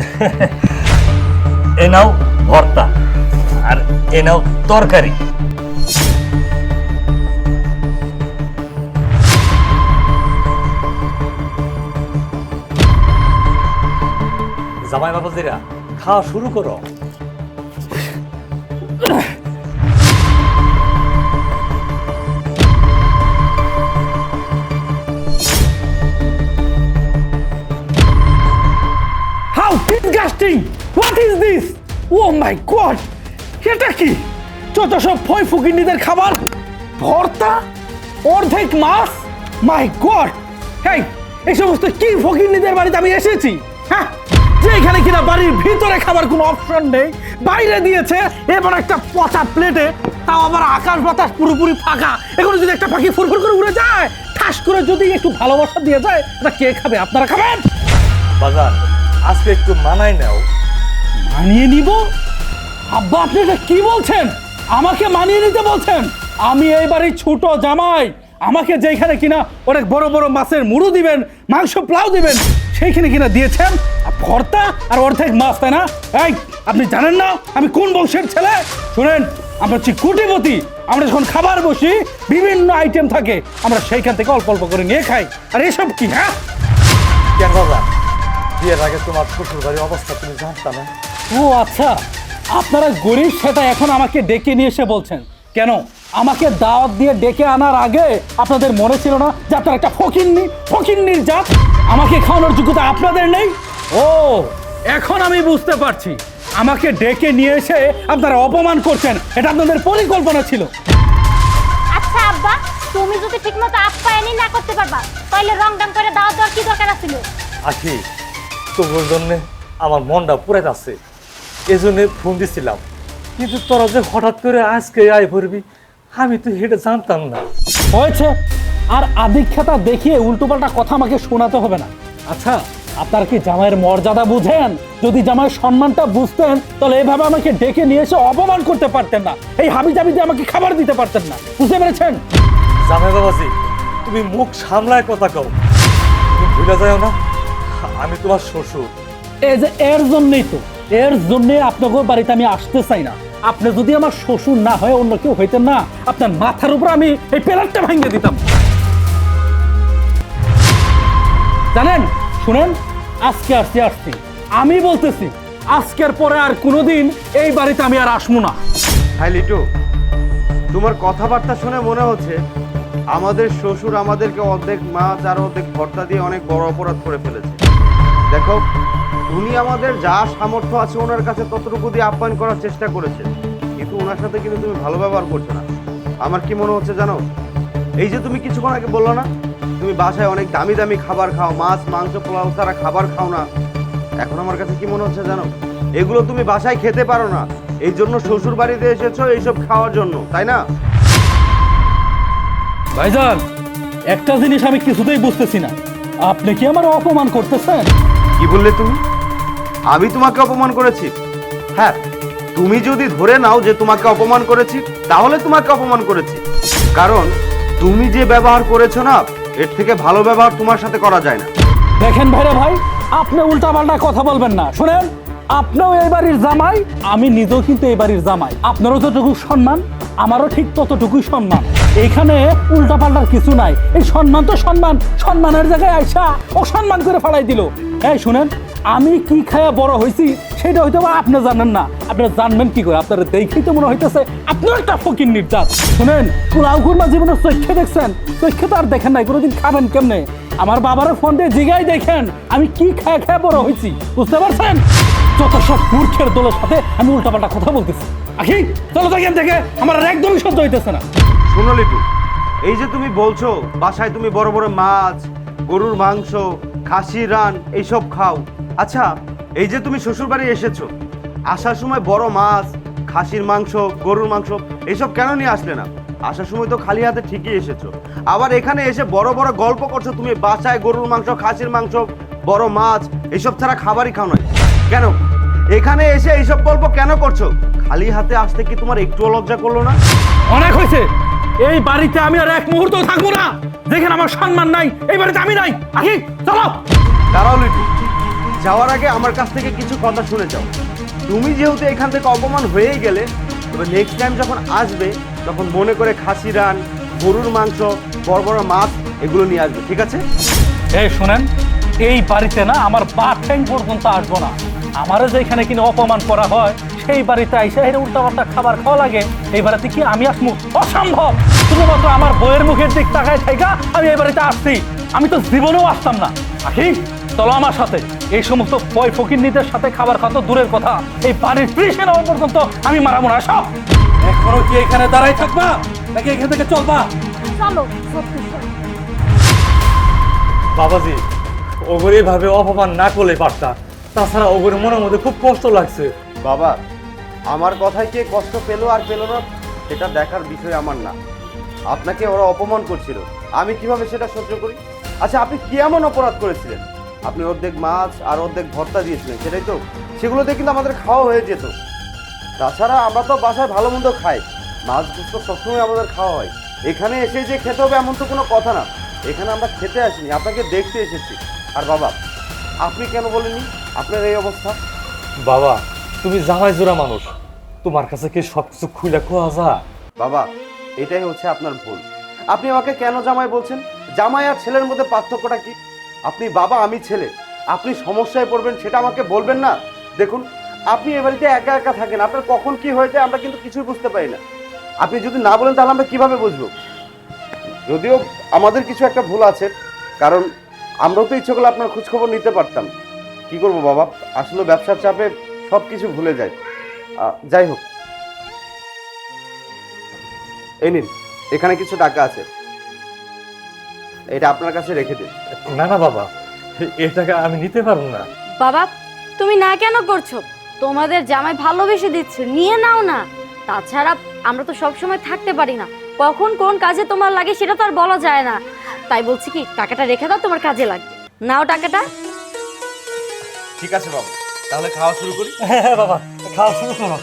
এ নাও ভর্তা আর এ নাও তরকারি। জামাই বাবাজিরা খাওয়া শুরু করো। Disgusting what is this oh my god এটা কি? যত সব ফয় ফুকিনিদের খাবার? ভর্তা? অর্ধেক মাছ? মাই গড হেই, এই সমস্ত কি ফকিনিদের বাড়িতে আমি এসেছি? হ্যাঁ যে এখানে কিনা বাড়ির ভিতরে খাবার কোনো অপশন নেই, বাইরে দিয়েছে, এবার একটা পচা প্লেটে তাও আবার আকাশ বাতাস পুরোপুরি ফাঁকা। এখন যদি একটা পাখি ফুরফুর করে উড়ে যায়, ঠাস করে যদি একটু ভালোবাসা দিয়ে যায়, এটা কে খাবে? আপনারা খাবেন? বাজার। আজকে একটু মানায় নাও। মানিয়ে নিব? আব্বা আপনি এটা কি বলছেন? আমাকে মানিয়ে নিতে বলছেন? আমি এই বাড়ির ছোট জামাই। আমাকে যেখানে কিনা অনেক বড় বড় মাছের মুড়ো দিবেন মাংস প্লাউ দিবেন সেইখানে কিনা দিয়েছেন। আর ভর্তা আর অর্ধেক মাছ তাই না? এই আপনি জানেন না আমি কোন বংশের ছেলে? শুনেন আমরা হচ্ছি কোটিপতি। আমরা যখন খাবার বসি বিভিন্ন আইটেম থাকে। আমরা সেইখান থেকে অল্প অল্প করে নিয়ে খাই। আর এসব কি হ্যাঁ? কেন বাবা? বিয়ের আগে তোমার শ্বশুর বাড়ির অবস্থা তুমি জানতা না। ও আচ্ছা। আপনারা গরিব সেটা এখন আমাকে ডেকে নিয়ে এসে বলছেন। কেন? আমাকে দাওয়াত দিয়ে ডেকে আনার আগে আপনাদের মনে ছিল না যে আপনার একটা ফকিন্নি ফকিন্নির জাত? আমাকে খাওয়ানোর যোগ্যতা আপনাদের নেই? ও এখন আমি বুঝতে পারছি। আমাকে ডেকে নিয়ে এসে আপনারা অপমান করছেন। এটা আপনাদের পরিকল্পনা ছিল। আচ্ছা আব্বা তুমি যদি ঠিকমতো আপ্যায়নই না করতে পারবা তাহলে রং ডাং করে দাওয়াত দেওয়ার কি দরকার ছিল আখি তোর জন্যে আমার মনটা পুরে যাচ্ছে। এই জন্যে ফোন দিছিলাম। কিন্তু তোরা যে হঠাৎ করে আজকে আয় ভরবি আমি তো এটা জানতাম না। হয়েছে। আর আদিক্ষেতা দেখিয়ে উল্টোপাল্টা কথা আমাকে শোনাতে হবে না। আচ্ছা আপনার কি জামাইয়ের মর্যাদা বুঝেন? যদি জামাইয়ের সম্মানটা বুঝতেন তাহলে এভাবে আমাকে ডেকে নিয়ে এসে অপমান করতে পারতেন না। এই হাবি জাবি দিয়ে আমাকে খাবার দিতে পারতেন না। বুঝতে পেরেছেন? জামাই বাবাজি তুমি মুখ সামলায় কথা কও। তুমি ভুলে যাও না। আমি তোমার শ্বশুর। এই যে এর জন্যই তো এর জন্যে আপনাকে বাড়িতে আমি আসতে চাই না। আপনি যদি আমার শ্বশুর না হয় অন্য কেউ হইতেন না আপনার মাথার উপর আমি এই পেলারটা ভেঙে দিতাম। জানেন শুনেন আজকে আসছি আসছি। আমি বলতেছি আজকের পরে আর কোনোদিন এই বাড়িতে আমি আর আসব না। হাই লিটু তোমার কথাবার্তা শুনে মনে হচ্ছে আমাদের শ্বশুর আমাদেরকে অর্ধেক মাছ আর অর্ধেক ভর্তা দিয়ে অনেক বড় অপরাধ করে ফেলেছে। দেখো, উনি আমাদের যা সামর্থ্য আছে ওনার কাছে ততটুকু দিয়ে আপ্যায়ন করার চেষ্টা করেছে কিন্তু ওনার সাথে কিন্তু তুমি ভালো ব্যবহার করছ না। আমার কি মনে হচ্ছে জানো? এই যে তুমি কিছুক্ষণ আগে বলল না, তুমি বাসায় অনেক দামি দামি খাবার খাও, মাছ, মাংস, পোলাও ছাড়া খাবার খাও না। এখন আমার কাছে কি মনে হচ্ছে জানো? এগুলো তুমি বাসায় খেতে পারো না। এই জন্য শ্বশুর বাড়িতে এসেছ এইসব খাওয়ার জন্য, তাই না? ভাইজান, একটা জিনিস আমি কিছুতেই বুঝতেছি না। আপনি কি আমার অপমান করতেছেন? কি বললে তুমি? আমি তোমাকে অপমান করেছি। হ্যাঁ তুমি যদি ধরে নাও যে তোমাকে অপমান করেছি, তাহলে তোমাকে অপমান করেছি। কারণ তুমি যে ব্যবহার করেছ না, এর থেকে ভালো ব্যবহার তোমার সাথে করা যায় না। দেখেন ভাইরা ভাই, আপনি উল্টাপাল্টা কথা বলবেন না। শুনেন, আপনিও এই বাড়ির জামাই, আমি নিজেও কিন্তু এই বাড়ির জামাই। আপনারও যতটুকু সম্মান, আমারও ঠিক ততটুকুই সম্মান। এখানে উল্টাপাল্টার কিছু নাই। এই সম্মান তো সম্মান। সম্মানের জায়গায় আইসা অসম্মান করে ফালাই দিল। এই শুনেন, আমি কি খায়া বড় হয়েছি সেটা হয়তো আপনি জানেন না। আপনি জানবেন কি করে? আপনারা দেখেই তো মনে হইতেছে, আপনার একটা ফকির নির্যাত। শুনেন, পোলাও কুরমা জীবনের চৈক্ষে দেখছেন? চৈক্ষে তো আর দেখেন নাই, কোনোদিন খাবেন কেমনে? আমার বাবারও ফোন দিয়ে জিগাই দেখেন, আমি কি খায় খায় বড় হয়েছি বুঝতে পারছেন? যত সব মূর্খের দলের সাথে আমি উল্টাপাল্টা কথা বলতেছি। আখি, চলো এখান থেকে, আমার একদমই সহ্য হইতেছে না। শোনো লিটু, এই যে তুমি বলছো, বাসায় তুমি বড় বড় মাছ, গরুর মাংস খাসি রান, এইসব খাও। আচ্ছা এই যে তুমি শ্বশুর বাড়ি এসেছ, আসার সময় বড় মাছ, খাসির মাংস, গরুর মাংস, এইসব কেন নিয়ে আসলে না? আসার সময় তো খালি হাতে ঠিকই এসেছ। আবার এখানে এসে বড় বড় গল্প করছ তুমি, বাসায় গরুর মাংস, খাসির মাংস, বড় মাছ এইসব ছাড়া খাবারই খাও না কেন? এখানে এসে এইসব গল্প কেন করছ? খালি হাতে আসতে কি তোমার একটুও লজ্জা করল না? অনেক হয়েছে। এই বাড়িতে আমি আর এক মুহূর্ত থাকব না। দেখেন আমার সম্মান নাই এই বাড়িতে আমি নাই। আখি চলো। দাঁড়াও লিটু। যাওয়ার আগে আমার কাছ থেকে কিছু কথা শুনে যাও। তুমি যেহেতু এখান থেকে অপমান হয়েই গেলে তবে নেক্সট টাইম যখন আসবে তখন মনে করে খাসি রান গরুর মাংস বড় বড় মাছ এগুলো নিয়ে আসবে ঠিক আছে? এই শুনেন এই বাড়িতে না আমার পা ঠ্যাং পর্যন্ত আসব না। আমারও যেখানে কিনা অপমান করা হয় সেই বাড়িতে আইসা এর উল্টা পাল্টা খাবার খাওয়া লাগে। এই বাড়িতে কি আমি আসমু? অসম্ভব! শুধুমাত্র আমার বইয়ের মুখের দিক তাকায় থাকা আমি এই বাড়িতে আসছি। আমি তো জীবনেও আসতাম না। আহি চলো আমার সাথে। এই সমস্ত পয় ফকির সাথে খাবার খাওয়া তো দূরের কথা। এই বাড়ির ত্রিশে নেওয়া পর্যন্ত আমি মারাবো না সব। এখনও কি এখানে দাঁড়াই থাকবা? নাকি এখান থেকে চলবা? চলো। বাবাজি ওগরে ভাবে অপমান না করলে পারতা তাছাড়া ওগরে মনের মধ্যে খুব কষ্ট লাগছে। বাবা আমার কথায় কে কষ্ট পেল আর পেল না, সেটা দেখার বিষয় আমার না। আপনাকে ওরা অপমান করছিল। আমি কীভাবে সেটা সহ্য করি? আচ্ছা আপনি কি এমন অপরাধ করেছিলেন? আপনি অর্ধেক মাছ আর অর্ধেক ভর্তা দিয়েছিলেন, সেটাই তো। সেগুলো সেগুলোতে কিন্তু আমাদের খাওয়া হয়ে যেত। তাছাড়া আমরা তো বাসায় ভালো মন্দ খাই। মাছ তো সবসময় আমাদের খাওয়া হয়। এখানে এসে যে খেতে হবে এমন তো কোনো কথা না। এখানে আমরা খেতে আসিনি, আপনাকে দেখতে এসেছি। আর বাবা, আপনি কেন বলেননি আপনার এই অবস্থা? বাবা তুমি জামাই জোড়া মানুষ। তোমার কাছে কি সবকিছু খুলে খোয়া যা বাবা, এটাই হচ্ছে আপনার ভুল। আপনি আমাকে কেন জামাই বলছেন? জামাই আর ছেলের মধ্যে পার্থক্যটা কি? আপনি বাবা, আমি ছেলে। আপনি সমস্যায় পড়বেন, সেটা আমাকে বলবেন না। দেখুন, আপনি এ বাড়িতে একা একা থাকেন। আপনার কখন কি হয়ে যায় আমরা কিন্তু কিছুই বুঝতে পারি না। আপনি যদি না বলেন, তাহলে আমরা কীভাবে বুঝব? যদিও আমাদের কিছু একটা ভুল আছে, কারণ আমরাও তো ইচ্ছে করলে আপনার খোঁজখবর নিতে পারতাম। কি করব বাবা? আসলে ব্যবসার চাপে সব কিছু ভুলে যায়। যাই হোক। এই নিন এখানে কিছু টাকা আছে। এটা আপনার কাছে রেখে দিন। না না বাবা এই টাকা আমি নিতে পারব না। বাবা তুমি না কেন করছ? তোমাদের জামাই ভালোবেসে দিচ্ছে নিয়ে নাও না। তাছাড়া আমরা তো সব সময় থাকতে পারি না। কখন কোন কাজে তোমার লাগে সেটা তো আর বলা যায় না। তাই বলছি কি টাকাটা রেখে দাও তোমার কাজে লাগবে। নাও টাকাটা। ঠিক আছে বাবা। তাহলে খাওয়া শুরু করি? হ্যাঁ বাবা খাওয়া শুরু করো।